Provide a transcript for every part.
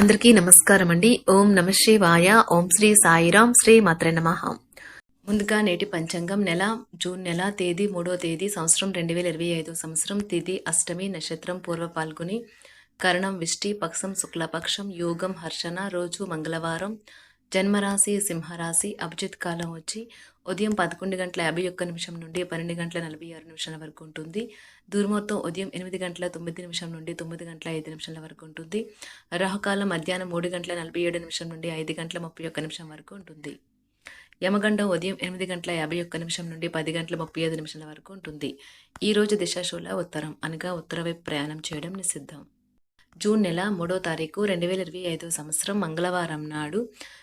అందరికీ నమస్కారం అండి. ఓం నమ శివాయ. ఓం శ్రీ సాయిరాం శ్రీ మాత్ర నమ. ముందుగా నేటి పంచాంగం నెల జూన్ నెల తేదీ మూడో తేదీ సంవత్సరం రెండు వేల ఇరవై ఐదు సంవత్సరం తిథి అష్టమి నక్షత్రం పూర్వ పాల్గొని కరణం విష్టి పక్షం శుక్లపక్షం యోగం హర్షణ రోజు మంగళవారం జన్మరాశి సింహరాశి అభిజిత్ కాలం వచ్చి ఉదయం పదకొండు గంటల యాభై ఒక్క నిమిషం నుండి పన్నెండు గంటల నలభై ఆరు నిమిషాల వరకు ఉంటుంది. దుర్ముహూర్తం ఉదయం ఎనిమిది గంటల తొమ్మిది నిమిషం నుండి తొమ్మిది గంటల ఐదు నిమిషాల వరకు ఉంటుంది. రాహుకాలం మధ్యాహ్నం మూడు గంటల నలభై ఏడు నిమిషం నుండి ఐదు గంటల ముప్పై ఒక్క నిమిషం వరకు ఉంటుంది. యమగండం ఉదయం ఎనిమిది గంటల యాభై ఒక్క నిమిషం నుండి పది గంటల ముప్పై ఐదు నిమిషాల వరకు ఉంటుంది. ఈ రోజు దిశాశూల ఉత్తరం అనగా ఉత్తర వైపు ప్రయాణం చేయడం నిషిద్ధం. జూన్ నెల మూడో తారీఖు రెండు వేల ఇరవై ఐదో సంవత్సరం మంగళవారం నాడు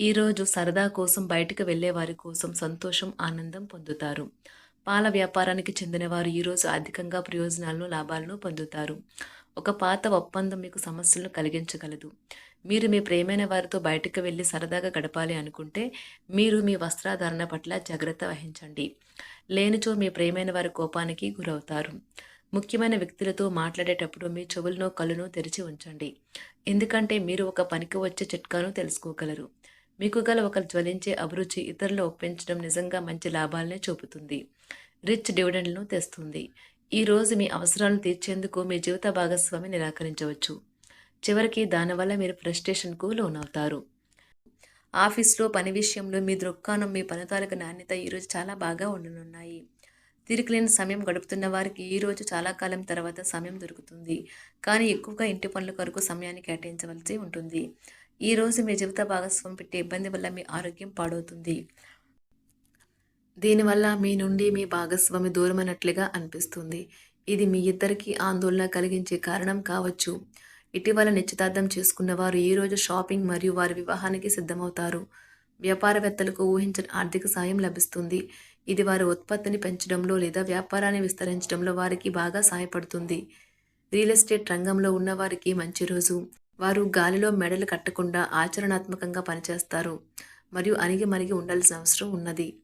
ఈరోజు సరదా కోసం బయటకు వెళ్ళే వారి కోసం సంతోషం ఆనందం పొందుతారు. పాల వ్యాపారానికి చెందినవారు ఈరోజు అధికంగా ప్రయోజనాలను లాభాలను పొందుతారు. ఒక పాత ఒప్పందం మీకు సమస్యలను కలిగించగలదు. మీరు మీ ప్రేమైన వారితో బయటకు వెళ్ళి సరదాగా గడపాలి అనుకుంటే మీరు మీ వస్త్రాధారణ పట్ల జాగ్రత్త వహించండి. లేనిచో మీ ప్రేమైన వారి కోపానికి గురవుతారు. ముఖ్యమైన వ్యక్తులతో మాట్లాడేటప్పుడు మీ చెవులను కళ్ళను తెరిచి ఉంచండి. ఎందుకంటే మీరు ఒక పనికి వచ్చే చిట్కాను తెలుసుకోగలరు. మీకు గల ఒక జ్వలించే అభిరుచి ఇతరులు ఒప్పించడం నిజంగా మంచి లాభాలనే చూపుతుంది. రిచ్ డివిడెండ్లను తెస్తుంది. ఈ రోజు మీ అవసరాలను తీర్చేందుకు మీ జీవిత భాగస్వామి నిరాకరించవచ్చు. చివరికి దానివల్ల మీరు ఫ్రస్ట్రేషన్కు లోనవుతారు. ఆఫీస్లో పని విషయంలో మీ దృక్కాణం మీ ఫలితాలకు నాణ్యత ఈరోజు చాలా బాగా ఉండనున్నాయి. తిరిగిలేని సమయం గడుపుతున్న వారికి ఈ రోజు చాలా కాలం తర్వాత సమయం దొరుకుతుంది. కానీ ఎక్కువగా ఇంటి పనుల కొరకు సమయాన్ని కేటాయించవలసి ఉంటుంది. ఈ రోజు మీ జీవిత భాగస్వామి పెట్టే ఇబ్బంది వల్ల మీ ఆరోగ్యం పాడవుతుంది. దీనివల్ల మీ నుండి మీ భాగస్వామి దూరమైనట్లుగా అనిపిస్తుంది. ఇది మీ ఇద్దరికీ ఆందోళన కలిగించే కారణం కావచ్చు. ఇటీవల నిశ్చితార్థం చేసుకున్న వారు ఈరోజు షాపింగ్ మరియు వారి వివాహానికి సిద్ధమవుతారు. వ్యాపారవేత్తలకు ఊహించిన ఆర్థిక సాయం లభిస్తుంది. ఇది వారి ఉత్పత్తిని పెంచడంలో లేదా వ్యాపారాన్ని విస్తరించడంలో వారికి బాగా సహాయపడుతుంది. రియల్ ఎస్టేట్ రంగంలో ఉన్నవారికి మంచి రోజు. వారు గాలిలో మెడలు కట్టకుండా ఆచరణాత్మకంగా పనిచేస్తారు. మరియు అణిగి మరిగి ఉండాల్సిన అవసరం ఉన్నది.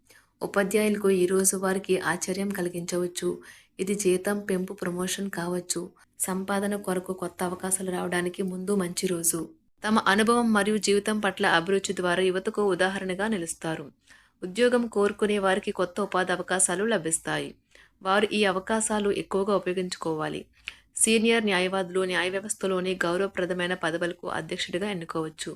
ఉపాధ్యాయులకు ఈరోజు వారికి ఆశ్చర్యం కలిగించవచ్చు. ఇది జీతం పెంపు ప్రమోషన్ కావచ్చు. సంపాదన కొరకు కొత్త అవకాశాలు రావడానికి ముందు మంచి రోజు. తమ అనుభవం మరియు జీవితం పట్ల అభిరుచి ద్వారా యువతకు ఉదాహరణగా నిలుస్తారు. ఉద్యోగం కోరుకునే వారికి కొత్త ఉపాధి అవకాశాలు లభిస్తాయి. వారు ఈ అవకాశాలు ఎక్కువగా ఉపయోగించుకోవాలి. సీనియర్ న్యాయవాదులు న్యాయ వ్యవస్థలోని గౌరవప్రదమైన పదవులకు అధ్యక్షుడిగా ఎన్నుకోవచ్చు.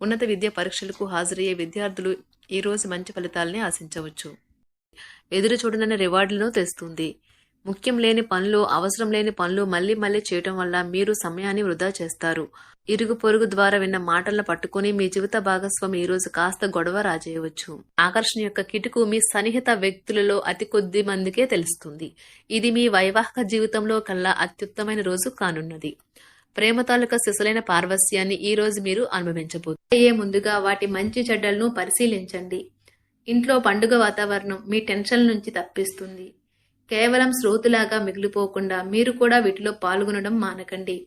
ఉన్నత విద్యా పరీక్షలకు హాజరయ్యే విద్యార్థులు ఈరోజు మంచి ఫలితాలని ఆశించవచ్చు. ఎదురు చూడనన్న రివార్డులను తెస్తుంది. ముఖ్యం లేని పనులు అవసరం లేని పనులు మళ్ళీ మళ్ళీ చేయటం వల్ల మీరు సమయాన్ని వృధా చేస్తారు. ఇరుగు పొరుగు ద్వారా విన్న మాటలను పట్టుకుని మీ జీవిత భాగస్వామి ఈ రోజు కాస్త గొడవ రాజేయవచ్చు. ఆకర్షణ యొక్క కిటుకు మీ సన్నిహిత వ్యక్తులలో అతి కొద్ది మందికే తెలుస్తుంది. ఇది మీ వైవాహిక జీవితంలో కల్లా అత్యుత్తమైన రోజు కానున్నది. ప్రేమ తాలూకా శిశులైన పార్వస్యాన్ని ఈ రోజు మీరు అనుభవించబోతున్నారు ముందుగా వాటి మంచి చెడ్డలను పరిశీలించండి. ఇంట్లో పండుగ వాతావరణం మీ టెన్షన్ నుంచి తప్పిస్తుంది. కేవలం శ్రోతులాగా మిగిలిపోకుండా మీరు కూడా వీటిలో పాల్గొనడం మానకండి.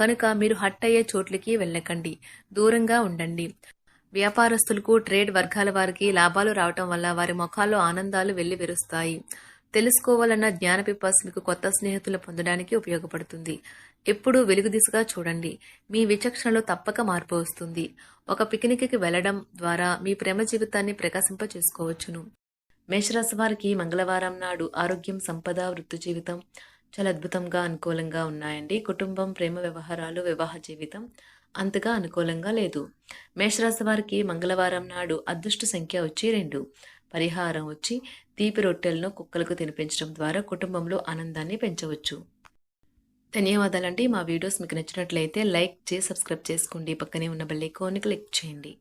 కనుక మీరు హట్ అయ్యే చోట్లకి వెళ్ళకండి. దూరంగా ఉండండి. వ్యాపారస్తులకు ట్రేడ్ వర్గాల వారికి లాభాలు రావటం వల్ల వారి ముఖాల్లో ఆనందాలు వెళ్ళి విరుస్తాయి తెలుసుకోవాలన్న జ్ఞాన మీకు కొత్త స్నేహితులు పొందడానికి ఉపయోగపడుతుంది. ఎప్పుడూ వెలుగు దిశగా చూడండి. మీ విచక్షణలో తప్పక మార్పు వస్తుంది. ఒక పిక్నిక్కి వెళ్ళడం ద్వారా మీ ప్రేమ జీవితాన్ని ప్రకాశింప చేసుకోవచ్చును మేషరాశి వారికి మంగళవారం నాడు ఆరోగ్యం సంపద వృత్తి జీవితం చాలా అద్భుతంగా అనుకూలంగా ఉన్నాయండి. కుటుంబం ప్రేమ వ్యవహారాలు వివాహ జీవితం అంతగా అనుకూలంగా లేదు. మేషరాశి వారికి మంగళవారం నాడు అదృష్ట సంఖ్య వచ్చి రెండు. పరిహారం వచ్చి తీపి రొట్టెలను కుక్కలకు తినిపించడం ద్వారా కుటుంబంలో ఆనందాన్ని పెంచవచ్చు. ధన్యవాదాలండి. మా వీడియోస్ మీకు నచ్చినట్లయితే లైక్ చేసి సబ్స్క్రైబ్ చేసుకోండి. పక్కనే ఉన్న బెల్ ఐకాన్ని క్లిక్ చేయండి.